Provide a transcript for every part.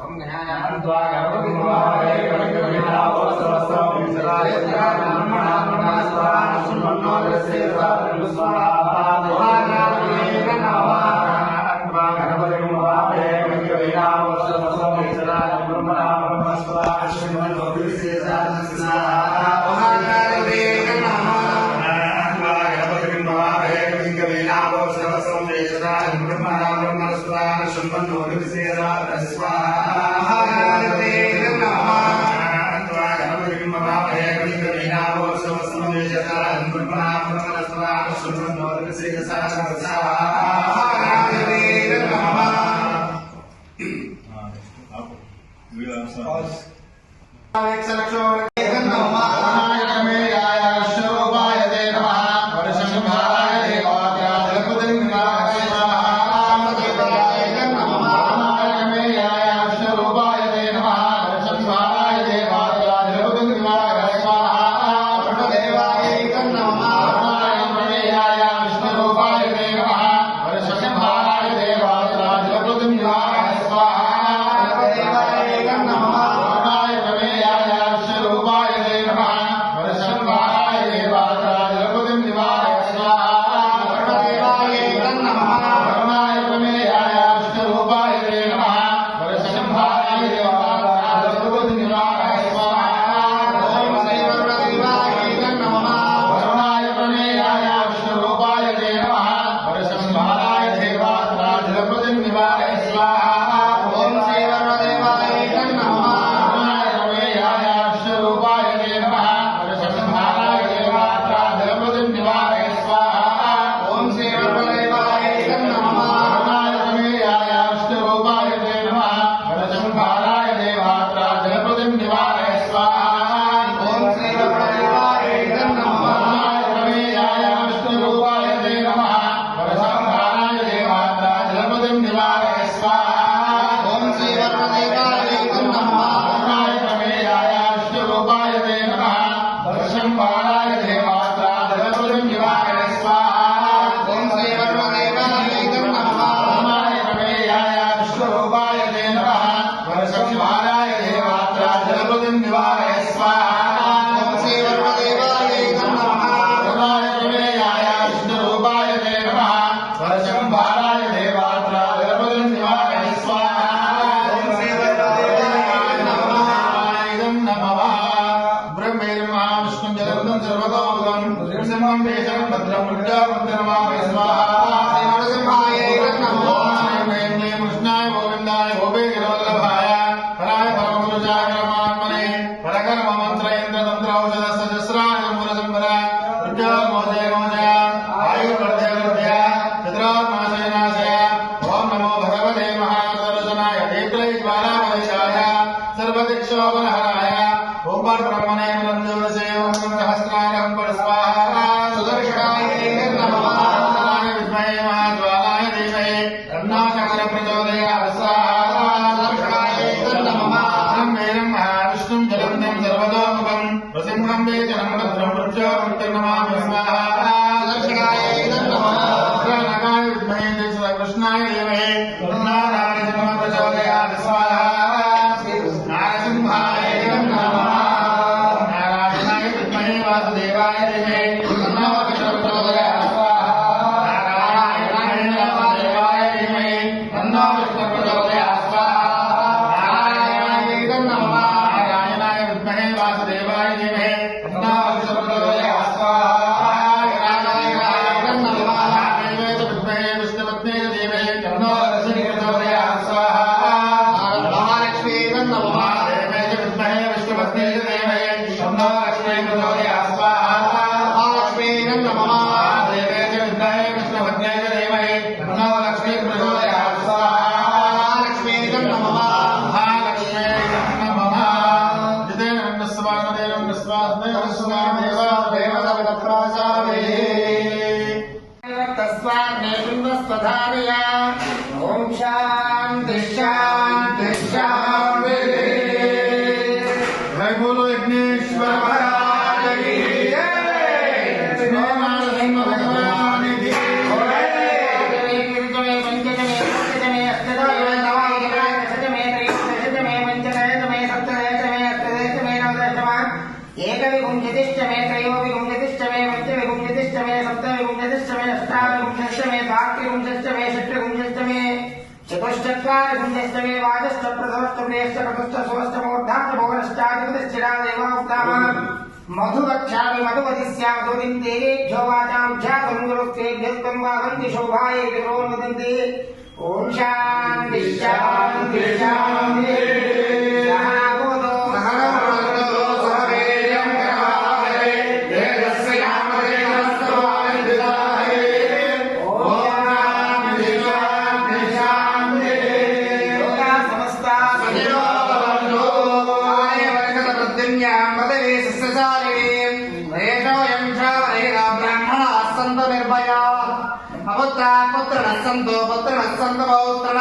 ஓம் ஞானம் துவாகரம் துவாகரம் Alex, Alex, Alex, ओम स्वाहा सुदर्शनाय नमः विद्महे महाज्वालाय तन्नो चक्र प्रचोदयात् स्वाहा सुदर्शनाय नमः ब्रह्मेण महाविष्णुं जलन्तं सर्वतोमुखं सुदर्शनाय नमः कृष्णाय धीमहि तन्नो प्रचोदयात् स्वाहा नारसिंहाय स्वादेवदेवदप्रसादे ओम शांति शान्ति एक विभुंजतिष्ठमे त्रयोविभुंजतिष्ठमे पञ्चविभुंजतिष्ठमे सप्तविभुंजतिष्ठमे अष्टाविभुंजष्टमे द्वात्रिभुंजष्टमे षट्विभुंजष्टमे चतुश्चत्वारिभुंजष्टमे वाचस्तप्रथमस्तमेष्टकतुश्चसुमस्तमोर्धार्थभुवनश्चाधिपतिश्चिरादेवाहुक्ताः मधु गच्छामि मधुवदिस्या मधुरिं देवेभ्यो वाचां ध्यातुरुक्तेभ्यः त्वं वा वन्ति शोभायै विभो वदन्ति ॐ शान्ति शान्ति शान्ति। సంతో పుత్రణ సంత పౌత్రణ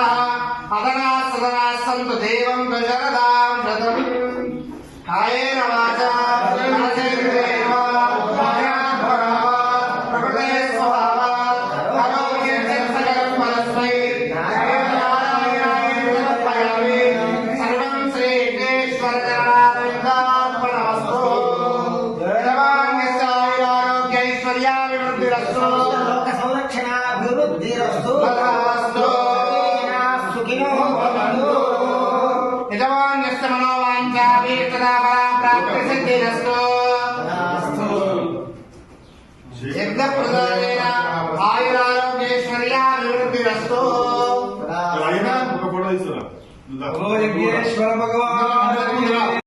అదనా సదనా సంతు దేవం గజరదాం రథం కాయేన వాచా ఐశ్వర్యాభివృద్ధిరస్తు సంరక్షణాభివృద్ధిరస్తు సుఖినో యజమాన్యస్త మనోవాంఛాభీష్టదా ప్రాప్తి సిద్ధిరస్తు యజ్ఞ ప్రదాయేన ఆయురారోగ్యేశ్వర్యాభివృద్ధిరస్తు. ఓ యజ్ఞేశ్వర భగవాన్.